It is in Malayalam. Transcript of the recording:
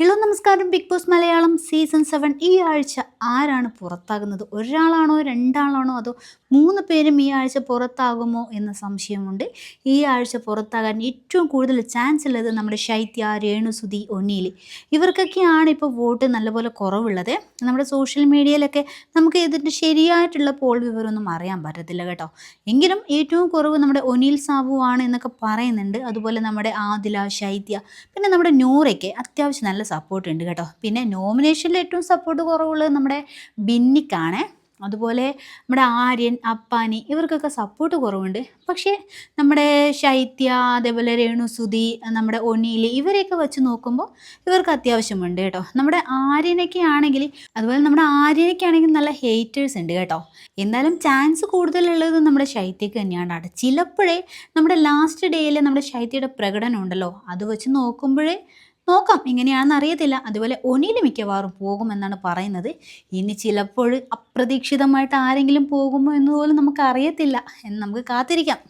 ഹലോ നമസ്കാരം. Bigg Boss Malayalam season seven ഈ ആഴ്ച ആരാണ് പുറത്താകുന്നത്? ഒരാളാണോ രണ്ടാളാണോ അതോ മൂന്ന് പേരും ഈ ആഴ്ച പുറത്താകുമോ എന്ന സംശയമുണ്ട്. ഈ ആഴ്ച പുറത്താകാൻ ഏറ്റവും കൂടുതൽ ചാൻസ് ഉള്ളത് നമ്മുടെ ശൈത്യ രേണുസുതി ഒന്നിയിലി ഇവർക്കൊക്കെയാണ് ഇപ്പോൾ വോട്ട് നല്ലപോലെ കുറവുള്ളത്. നമ്മുടെ സോഷ്യൽ മീഡിയയിലൊക്കെ നമുക്ക് ഇതിന്റെ ശരിയായിട്ടുള്ള പോൾ വിവരമൊന്നും അറിയാൻ പറ്റത്തില്ല കേട്ടോ. എങ്കിലും ഏറ്റവും കുറവ് നമ്മുടെ ഒനീൽ സാബു ആണ് എന്നൊക്കെ പറയുന്നുണ്ട്. അതുപോലെ നമ്മുടെ ആദില ശൈത്യ പിന്നെ നമ്മുടെ നൂറയ്ക്ക് അത്യാവശ്യം നല്ല സപ്പോർട്ട് ഉണ്ട് കേട്ടോ. പിന്നെ നോമിനേഷനിൽ ഏറ്റവും സപ്പോർട്ട് കുറവുള്ളത് നമ്മുടെ ബിന്നിക്കാണ്. അതുപോലെ നമ്മുടെ ആര്യൻ അപ്പാനി ഇവർക്കൊക്കെ സപ്പോർട്ട് കുറവുണ്ട്. പക്ഷേ നമ്മുടെ ശൈത്യ അതേപോലെ രേണുസുതി നമ്മുടെ ഒനീൽ ഇവരെയൊക്കെ വെച്ച് നോക്കുമ്പോൾ ഇവർക്ക് അത്യാവശ്യമുണ്ട് കേട്ടോ. നമ്മുടെ ആര്യനൊക്കെ ആണെങ്കിൽ അതുപോലെ നമ്മുടെ ആര്യനൊക്കെ ആണെങ്കിൽ നല്ല ഹേറ്റേഴ്സ് ഉണ്ട് കേട്ടോ. എന്നാലും ചാൻസ് കൂടുതലുള്ളത് നമ്മുടെ ശൈത്യക്ക് തന്നെയാണ് കേട്ടോ. ചിലപ്പോഴേ നമ്മുടെ ലാസ്റ്റ് ഡേയിൽ നമ്മുടെ ശൈത്യയുടെ പ്രകടനം ഉണ്ടല്ലോ. അത് വെച്ച് നോക്കുമ്പോഴേ നോക്കാം എങ്ങനെയാണെന്ന് അറിയത്തില്ല. അതുപോലെ ഒനിൽ മിക്കവാറും പോകുമെന്നാണ് പറയുന്നത്. ഇനി ചിലപ്പോൾ അപ്രതീക്ഷിതമായിട്ട് ആരെങ്കിലും പോകുമോ എന്ന് നമുക്ക് അറിയത്തില്ല എന്ന് നമുക്ക് കാത്തിരിക്കാം.